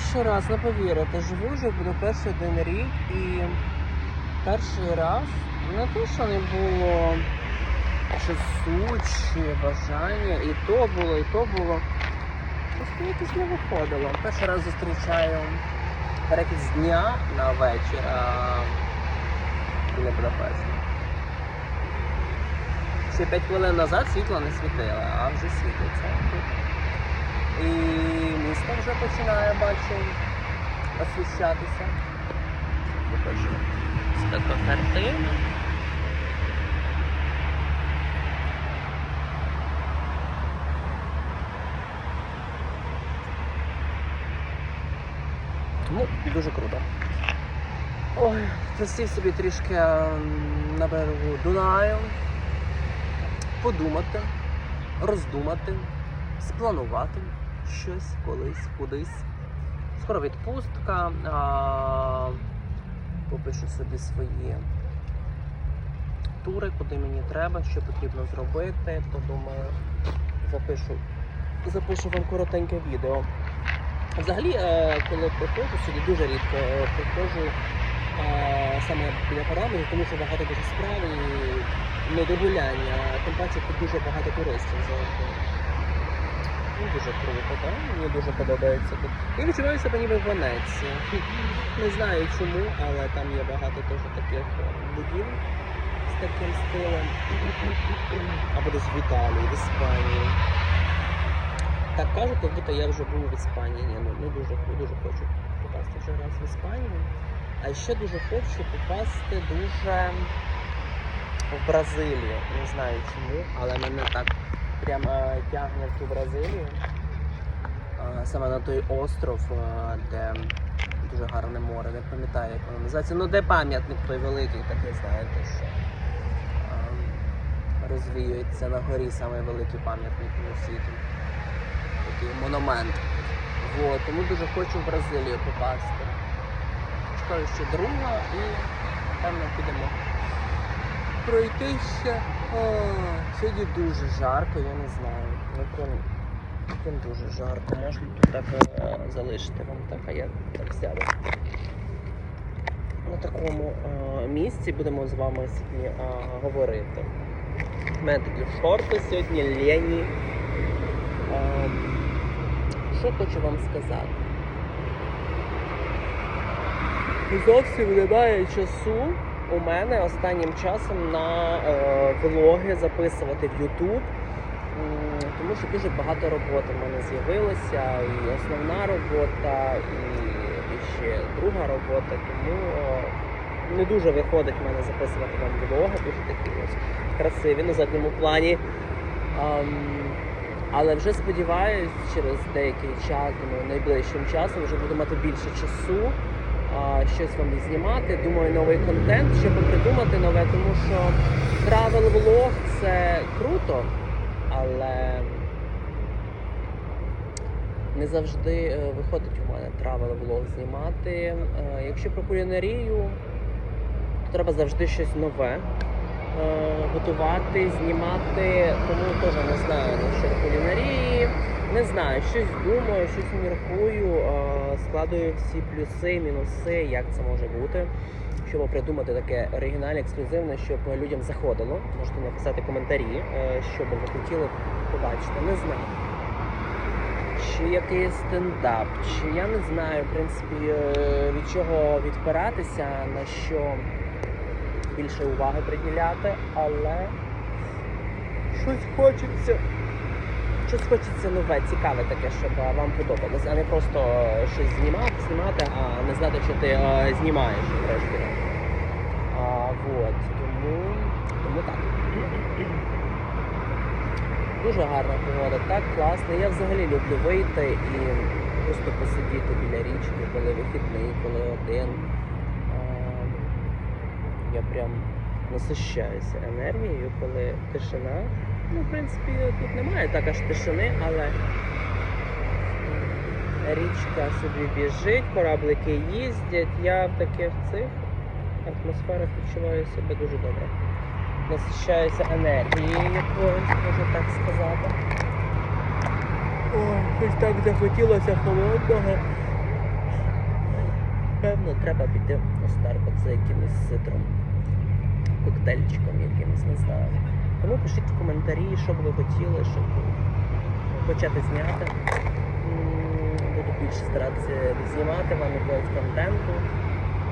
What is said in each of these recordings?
Перший раз, не повірите, живу вже буде перший один рік і перший раз не те, що не було часу чи бажання, і то було, і то було. Просто якось не виходило. Перший раз зустрічаю перекид з дня на вечір а, біля Будапешта. Ще 5 хвилин назад світло не світило, а вже світиться. І місто вже починає, бачу, освіщатися. Покажу. Ось така картина. Тому дуже круто. Ой, посів собі трішки ем, на берегу Дунаю. Подумати, роздумати, спланувати щось колись, кудись. Скоро відпустка. А, попишу собі свої тури, куди мені треба, що потрібно зробити. Подумаю, запишу, запишу вам коротеньке відео. Взагалі, е, коли приходжу сюди, дуже рідко е, приходжу е, саме біля параметрів, тому що багато дуже справ і недогуляння. Тим паче тут дуже багато туристів завжди. Ну, дуже круто? Мені дуже подобається тут. Я відчуваю себе ніби в Венеції. Не знаю чому, але там є багато теж таких е, будівель з таким стилем. Або десь в Італії, в Іспанії. Так кажуть, як будто я вже був в Іспанії. Ні, ну не дуже, дуже хочу попасти вже раз в Іспанію. А ще дуже хочу попасти дуже в Бразилію. Не знаю чому, але мене так прямо тягне в ту Бразилію. Саме на той остров, де дуже гарне море, не пам'ятаю, як воно називається. Ну де пам'ятник той великий, такий, знаєте, що розвіюється на горі саме великий пам'ятник у світі. Такий монумент. Вот, тому дуже хочу в Бразилію попасти. Чекаю ще друга і напевно підемо пройтися. Сьогодні дуже жарко, я не знаю. Ну прям, прям дуже жарко. Можна тут так е, залишити вам так, а я так сяду. На такому е, місці будемо з вами сьогодні е, говорити. У мене такі шорти сьогодні, лені. Е, що хочу вам сказати? Зовсім немає часу у мене останнім часом на е, влоги записувати в YouTube, тому що дуже багато роботи в мене з'явилося, і основна робота, і, і ще друга робота, тому е, не дуже виходить в мене записувати вам влоги, дуже такі ось красиві на задньому плані. Ам, але вже сподіваюсь, через деякий час, думаю, найближчим часом вже буду мати більше часу щось вам знімати. Думаю, новий контент, щоб придумати нове, тому що travel влог це круто, але не завжди е, виходить у мене travel влог знімати. Е, Якщо про кулінарію, то треба завжди щось нове готувати, знімати, тому теж не знаю насчет кулінарії. Не знаю, щось думаю, щось міркую, е, складую всі плюси, мінуси, як це може бути, щоб придумати таке оригінальне, ексклюзивне, щоб людям заходило. Можете написати коментарі, е, що би ви хотіли побачити. Не знаю. Чи якийсь стендап, чи я не знаю, в принципі, е, від чого відпиратися, на що більше уваги приділяти, але щось хочеться. Щось хочеться нове, цікаве таке, щоб е, вам подобалось, а не просто е, щось знімати, знімати, а не знати, що ти е, знімаєш врешті. А, вот, тому, тому так. Дуже гарна погода, так класно. Я взагалі люблю вийти і просто посидіти біля річки, коли вихідний, коли один. Я прям насищаюся енергією, коли тишина. Ну, в принципі, тут немає так аж тишини, але річка собі біжить, кораблики їздять. Я в таких цих атмосферах відчуваю себе дуже добре. Насищаюся енергією якоюсь, можна так сказати. Ой, щось так захотілося холодного. напевно, треба піти у Starbucks за якимось ситром, коктейльчиком якимось, не знаю. Тому пишіть в коментарі, що б ви хотіли, щоб почати зняти. Буду більше старатися знімати вам якогось контенту.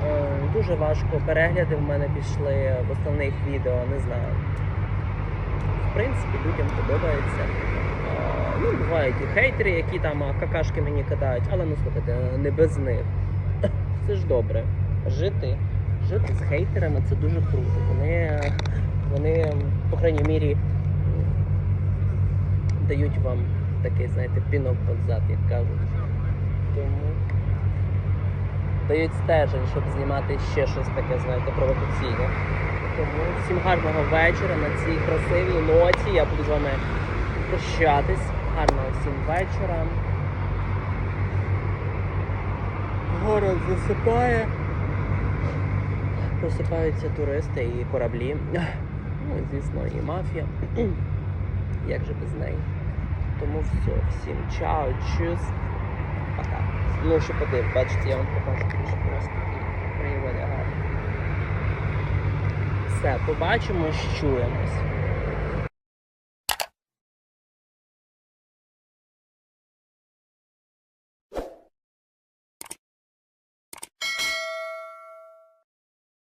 Е, Дуже важко перегляди в мене пішли в основних відео, не знаю. В принципі, людям подобається. Е, Ну, бувають і хейтери, які там какашки мені кидають, але ну слухайте, не без них. Це ж добре. Жити, жити з хейтерами це дуже круто. Вони, вони по крайній мірі, дають вам такий, знаєте, пінок під зад, як кажуть. Тому дають стежень, щоб знімати ще щось таке, знаєте, провокаційне. Тому всім гарного вечора на цій красивій ноті. Я буду з вами прощатись. Гарного всім вечора. Город засипає. Просипаються туристи і кораблі. Ну звісно, і мафія. Як же без неї? Тому все, всім чао, чус. Пока. Ну, ще подив, бачите, я вам покажу трішки просто і краєвиди гарні. Все, побачимось, чуємось.